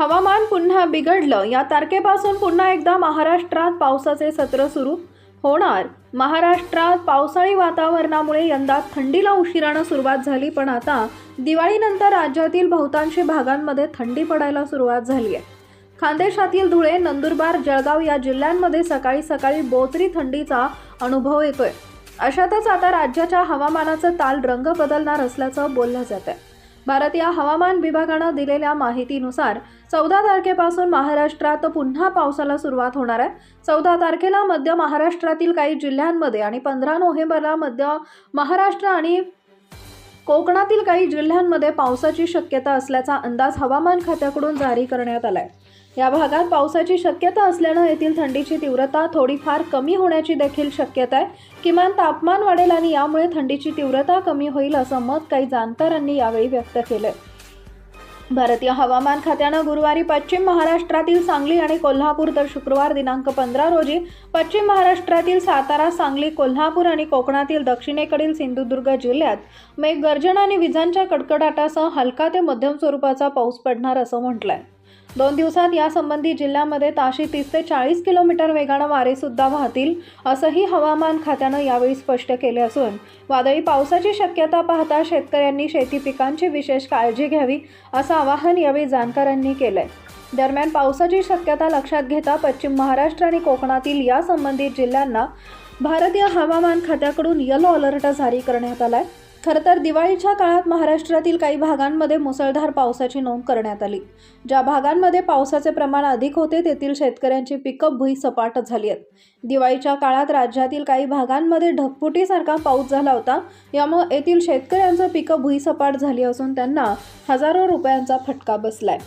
हवामान पुन्हा बिघडलं. या तारखेपासून पुन्हा एकदा महाराष्ट्रात पावसाचे सत्र सुरू होणार. महाराष्ट्रात पावसाळी वातावरणामुळे यंदा थंडीला उशिरानं सुरुवात झाली पण आता दिवाळीनंतर राज्यातील बहुतांशी भागांमध्ये थंडी पडायला सुरुवात झाली आहे. खानदेशातील धुळे नंदुरबार जळगाव या जिल्ह्यांमध्ये सकाळी सकाळी बोचरी थंडीचा अनुभव येतोय. अशातच आता राज्याच्या हवामानाचं ताल रंग बदलणार असल्याचं बोललं जात आहे भारतीय हवामान विभागानं दिलेल्या माहितीनुसार चौदा तारखेपासून महाराष्ट्रात पुन्हा पावसाला सुरुवात होणार आहे. चौदा तारखेला मध्य महाराष्ट्रातील काही जिल्ह्यांमध्ये आणि पंधरा नोव्हेंबरला मध्य महाराष्ट्र आणि कोकणातील काही जिल्ह्यांमध्ये पावसाची शक्यता असल्याचा अंदाज हवामान खात्याकडून जारी करण्यात आलाय. या भागात पावसाची शक्यता असल्यानं येथील थंडीची तीव्रता थोडीफार कमी होण्याची देखील शक्यता आहे. किमान तापमान वाढेल आणि यामुळे थंडीची तीव्रता कमी होईल असं मत काही जाणकारांनी यावेळी व्यक्त केलंय. भारतीय हवामान खात्यानं गुरुवारी पश्चिम महाराष्ट्रातील सांगली आणि कोल्हापूर तर शुक्रवार दिनांक पंधरा रोजी पश्चिम महाराष्ट्रातील सातारा सांगली कोल्हापूर आणि कोकणातील दक्षिणेकडील सिंधुदुर्ग जिल्ह्यात मेघगर्जना आणि विजांच्या कडकडाटासह हलका ते मध्यम स्वरूपाचा पाऊस पडणार असं म्हटलं आहे दोन दिवसात यासंबंधी जिल्ह्यामध्ये ताशी तीस ते चाळीस किलोमीटर वेगानं वारेसुद्धा वाहतील असंही हवामान खात्यानं यावेळी स्पष्ट केले असून वादळी पावसाची शक्यता पाहता शेतकऱ्यांनी शेती पिकांची विशेष काळजी घ्यावी असं आवाहन यावेळी जाणकारांनी केलंय. दरम्यान पावसाची शक्यता लक्षात घेता पश्चिम महाराष्ट्र आणि कोकणातील या संबंधित जिल्ह्यांना भारतीय हवामान खात्याकडून येलो अलर्ट जारी करण्यात आला आहे खरं तर दिवाळीच्या काळात महाराष्ट्रातील काही भागांमध्ये मुसळधार पावसाची नोंद करण्यात आली. ज्या भागांमध्ये पावसाचे प्रमाण अधिक होते तेथील शेतकऱ्यांची पिकअप भुई सपाट झाली आहेत. दिवाळीच्या काळात राज्यातील काही भागांमध्ये ढगफुटीसारखा पाऊस झाला होता. यामुळे येथील शेतकऱ्यांचं पिकअप भुई सपाट झाली असून त्यांना हजारो रुपयांचा फटका बसलाय.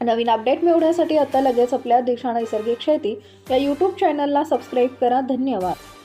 नवीन अपडेट मिळवण्यासाठी आता लगेच आपल्या दिशा नैसर्गिक शेती या यूट्यूब चॅनलला सबस्क्राईब करा. धन्यवाद.